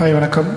Hi வணக்கம்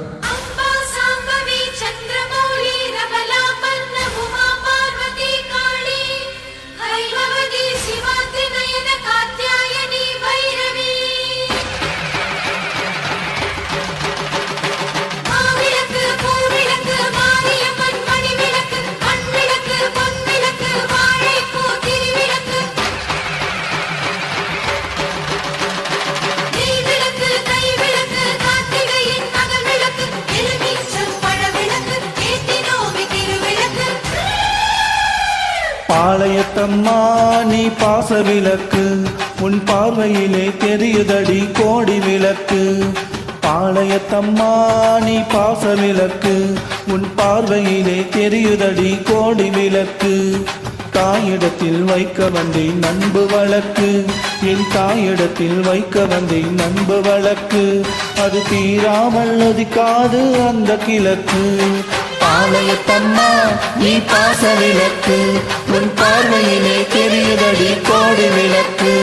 பாளையத்தம்மா நீ பாச விளக்கு உன் பார்வையிலே தெரியுதடி கோடி விளக்கு. பாளையத்தம்மா நீ பாச விளக்கு உன் பார்வையிலே தெரியுதடி கோடி விளக்கு. தாயிடத்தில் வைக்க வந்தேன் நண்பு வழக்கு. என் தாயிடத்தில் வைக்க வந்தேன் நண்பு வழக்கு. அது தீராமல் காது அந்த கிழக்கு. பாளையத்தம்மா நீ பாச விளக்கு. உன் பார்வையிலே தெரியதடி கோடி விளக்கு.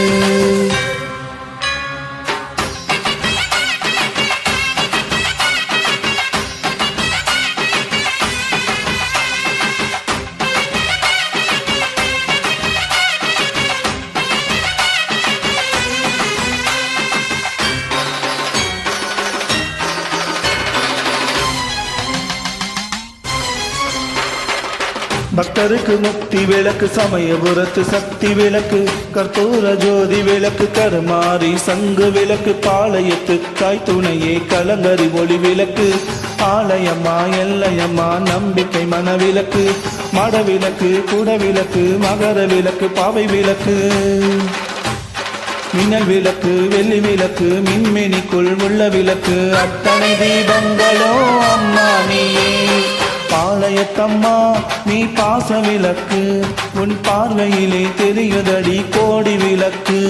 பக்தருக்கு முக்தி விளக்கு சமயபுரத்து சக்தி விளக்கு கற்பூர ஜோதி விளக்கு கருமாறி சங்கு விளக்கு பாளையத்து தாய் துணையே கலங்கரி ஒளி விளக்கு ஆலயம்மா எல்லையம்மா நம்பிக்கை மனவிளக்கு மட விளக்கு விளக்கு மகர விளக்கு பாவை விளக்கு. மின்னல் விளக்கு வெள்ளி விளக்கு மின்மினிக்குள் உள்ள விளக்கு அத்தனை தீபங்களோ அம்மா நீயே. ஆலயத்தம்மா நீ பாச விளக்கு உன் பார்வையிலே தெரியுதடி கோடி விளக்கு.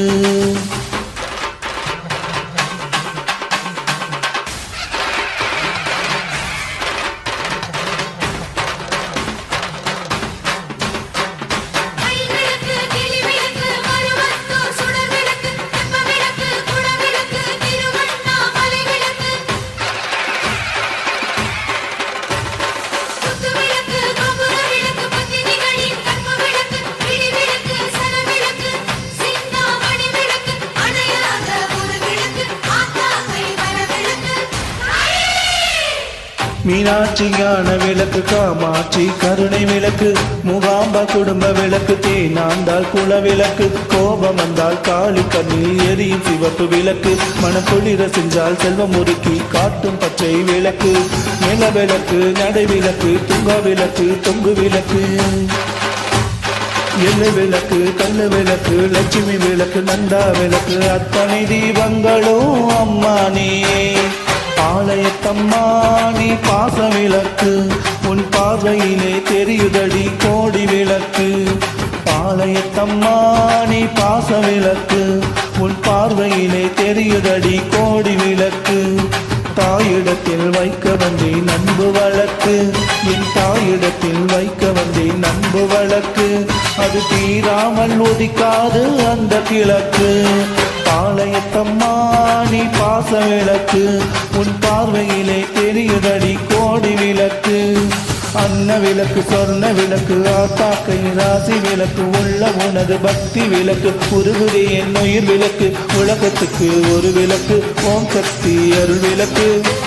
மீனாட்சி ஞான விளக்கு காமாட்சி கருணை விளக்கு முகாம்ப குடும்ப விளக்கு தேனாந்தால் குல விளக்கு கோபம் வந்தால் காளி கண்ணில் எரியும் சிவப்பு விளக்கு மனக்குளிர செஞ்சால் செல்வம் முறுக்கி காட்டும் பச்சை விளக்கு நில விளக்கு நடை விளக்கு துங்க விளக்கு தொங்கு விளக்கு. எள்ளு விளக்கு கல்லு விளக்கு லட்சுமி விளக்கு நந்தா விளக்கு அத்தனை தீபங்களும் அம்மா பாளையத்தம்மா நீ பாச விளக்கு உன் பார்வையிலே தெரியுதடி கோடி விளக்கு. தாயிடத்தில் வைக்க வந்தேன் நன்பு வழக்கு என் தாயிடத்தில் வைக்க வந்தேன் நன்பு வழக்கு. அது தீராமல் ஒதிக்காது அந்த கிழக்கு. பாளையத்தம்மா நீ பாச விளக்கு உன் பார்வையிலே தெரியுதடி அன்ன விளக்கு சொர்ண விளக்கு ஆத்தாக்கை ராசி விளக்கு உள்ள உனது பக்தி விளக்கு உருகுதே என் உயிர் விளக்கு உலகத்துக்கு ஒரு விளக்கு ஓம் சக்தி அருள் விளக்கு.